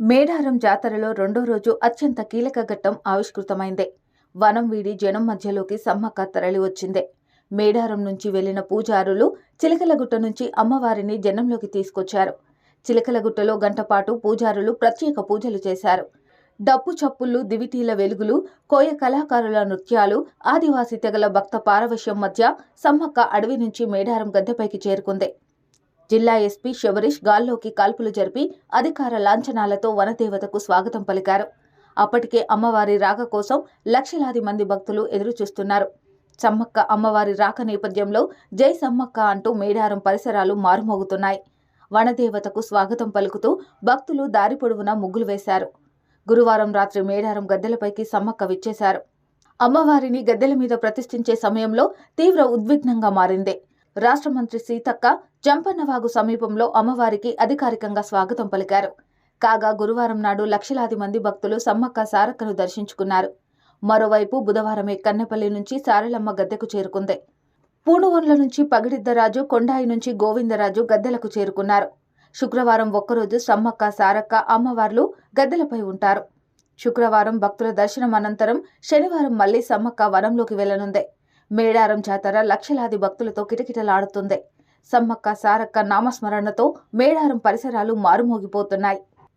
మేడారం జాతరలో రెండో రోజు అత్యంత కీలక ఘట్టం ఆవిష్కృతమైందే. వనం వీడి జనం మధ్యలోకి సమ్మక్క తరలి వచ్చిందే. మేడారం నుంచి వెళ్ళిన పూజారులు చిలకలగుట్ట నుంచి అమ్మవారిని జనంలోకి తీసుకొచ్చారు. చిలకలగుట్టలో గంటపాటు పూజారులు ప్రత్యేక పూజలు చేశారు. డప్పు చప్పుళ్ళు దివిటీల వెలుగులు కోయ కళాకారుల నృత్యాలు ఆదివాసీ తెగల భక్త పారవశ్యం మధ్య సమ్మక్క అడవి నుంచి మేడారం గద్దెపైకి చేరుకుంది. జిల్లా ఎస్పీ శబరీష్ గాల్లోకి కాల్పులు జరిపి అధికార లాంఛనాలతో వనదేవతకు స్వాగతం పలికారు. అప్పటికే అమ్మవారి రాక కోసం లక్షలాది మంది భక్తులు ఎదురుచూస్తున్నారు. సమ్మక్క అమ్మవారి రాక నేపథ్యంలో జై సమ్మక్క అంటూ మేడారం పరిసరాలు మారుమోగుతున్నాయి. వనదేవతకు స్వాగతం పలుకుతూ భక్తులు దారి పొడవునా ముగ్గులు వేశారు. గురువారం రాత్రి మేడారం గద్దెలపైకి సమ్మక్క విచ్చేశారు. అమ్మవారిని గద్దెల మీద ప్రతిష్ఠించే సమయంలో తీవ్ర ఉద్విగ్నంగా మారింది. రాష్ట్ర మంత్రి సీతక్క జంపన్నవాగు సమీపంలో అమ్మవారికి అధికారికంగా స్వాగతం పలికారు. కాగా గురువారం నాడు లక్షలాది మంది భక్తులు సమ్మక్క సారక్కను దర్శించుకున్నారు. మరోవైపు బుధవారమే కన్నెపల్లి నుంచి సారలమ్మ గద్దెకు చేరుకుంది. పూనువన్ల నుంచి పగిడిద్దరాజు కొండాయి నుంచి గోవిందరాజు గద్దెలకు చేరుకున్నారు. శుక్రవారం ఒక్కరోజు సమ్మక్క సారక్క అమ్మవార్లు గద్దెలపై ఉంటారు. శుక్రవారం భక్తుల దర్శనం అనంతరం శనివారం మళ్ళీ సమ్మక్క వనంలోకి వెళ్ళనుంది. మేడారం జాతర లక్షలాది భక్తులతో కిటకిటలాడుతుంది. సమ్మక్క సారక్క నామస్మరణతో మేడారం పరిసరాలు మారుమోగిపోతున్నాయి.